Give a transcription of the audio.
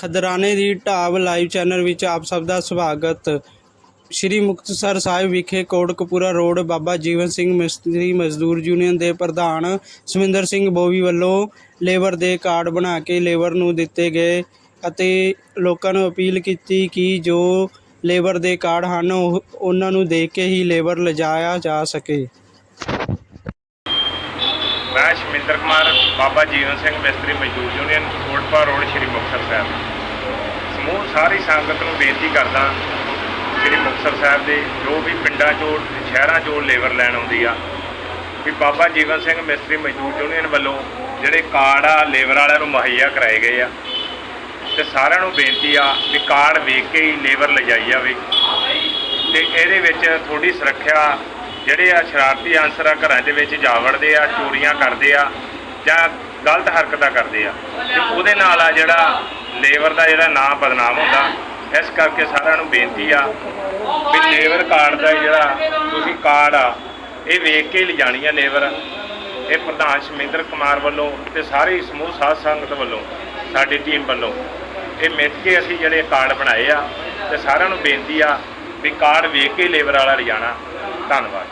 ਖਦਰਾਣੇ ਦੀ ਢਾਬ live channel ਵਿੱਚ ਆਪ ਸਭ ਦਾ ਸਵਾਗਤ। ਸ਼੍ਰੀ ਮੁਕਤਸਰ ਸਾਹਿਬ ਵਿਖੇ ਕੋਟਕਪੂਰਾ ਰੋਡ ਬਾਬਾ ਜੀਵਨ ਸਿੰਘ ਮਿਸਤਰੀ ਮਜ਼ਦੂਰ ਯੂਨੀਅਨ ਦੇ ਪ੍ਰਧਾਨ ਸੁਮਿੰਦਰ ਸਿੰਘ ਬੋਵੀ ਵੱਲੋਂ ਲੇਬਰ ਦੇ ਕਾਰਡ ਬਣਾ ਕੇ ਲੇਬਰ ਨੂੰ ਦਿੱਤੇ ਗਏ ਅਤੇ ਲੋਕਾਂ ਨੂੰ ਅਪੀਲ ਕੀਤੀ ਕਿ ਜੋ ਲੇਬਰ ਦੇ ਕਾਰਡ ਹਨ, ਉਹ ਉਹਨਾਂ ਨੂੰ ਦੇਖ ਕੇ ਹੀ ਲੇਬਰ ਲਿਜਾਇਆ ਜਾ ਸਕੇ। ਮੈਂ ਸ਼ਮਿੰਦਰ ਕੁਮਾਰ, ਬਾਬਾ ਜੀਵਨ ਸਿੰਘ ਮਿਸਤਰੀ ਮਜ਼ਦੂਰ ਯੂਨੀਅਨ ਕੋਟਪਾ ਰੋਡ, ਸ਼੍ਰੀ ਮੁਕਤਸਰ ਸਾਹਿਬ। ਸਮੂਹ ਸਾਰੀ ਸੰਗਤ ਨੂੰ ਬੇਨਤੀ ਕਰਦਾ ਸ਼੍ਰੀ ਮੁਕਤਸਰ ਸਾਹਿਬ ਦੇ ਜੋ ਵੀ ਪਿੰਡਾਂ ਚੋਂ ਸ਼ਹਿਰਾਂ ਚੋਂ ਲੇਬਰ ਲੈਣ ਆਉਂਦੀ ਆ, ਵੀ ਬਾਬਾ ਜੀਵਨ ਸਿੰਘ ਮਿਸਤਰੀ ਮਜ਼ਦੂਰ ਯੂਨੀਅਨ ਵੱਲੋਂ ਜਿਹੜੇ ਕਾਰਡ ਆ, ਲੇਬਰ ਵਾਲਿਆਂ ਨੂੰ ਮੁਹੱਈਆ ਕਰਾਏ ਗਏ ਆ। ਤੇ ਸਾਰਿਆਂ ਨੂੰ ਬੇਨਤੀ ਆ ਵੀ ਕਾਰਡ ਵੇਖ ਕੇ ਹੀ ਲੇਬਰ ਲਿਜਾਈ ਜਾਵੇ। ਤੇ ਇਹਦੇ ਵਿੱਚ ਥੋੜੀ ਸੁਰੱਖਿਆ ਜਿਹੜੇ ਆ ਸ਼ਰਾਰਤੀ ਅਨਸਰ ਆ ਘਰਾਂ ਦੇ ਵਿੱਚ ਜਾ ਵੜਦੇ ਆ, ਚੋਰੀਆਂ ਕਰਦੇ ਆ ਜਾਂ ਗਲਤ ਹਰਕਤਾਂ ਕਰਦੇ ਆ। ਤੇ ਉਹਦੇ ਨਾਲ ਆ ਜਿਹੜਾ ਲੇਬਰ ਦਾ ਜਿਹੜਾ ਨਾਂ ਬਦਨਾਮ ਹੁੰਦਾ, ਇਸ ਕਰਕੇ ਸਾਰਿਆਂ ਨੂੰ ਬੇਨਤੀ ਆ ਵੀ ਲੇਬਰ ਕਾਰਡ ਦਾ ਜਿਹੜਾ ਤੁਸੀਂ ਕਾਰਡ ਆ, ਇਹ ਵੇਖ ਕੇ ਲਿਜਾਣੀ ਆ ਲੇਬਰ। ਇਹ ਪ੍ਰਧਾਨ ਸ਼ਮਿੰਦਰ ਕੁਮਾਰ ਵੱਲੋਂ ਤੇ ਸਾਰੇ ਸਮੂਹ ਸਾਧ ਸੰਗਤ ਵੱਲੋਂ, ਸਾਡੀ ਟੀਮ ਵੱਲੋਂ, ਇਹ ਮਿੱਥ ਕੇ ਅਸੀਂ ਜਿਹੜੇ ਕਾਰਡ ਬਣਾਏ ਆ, ਤੇ ਸਾਰਿਆਂ ਨੂੰ ਬੇਨਤੀ ਆ ਵੀ ਕਾਰਡ ਵੇਖ ਕੇ ਲੇਬਰ ਵਾਲਾ ਲਿਜਾਣਾ। ਧੰਨਵਾਦ।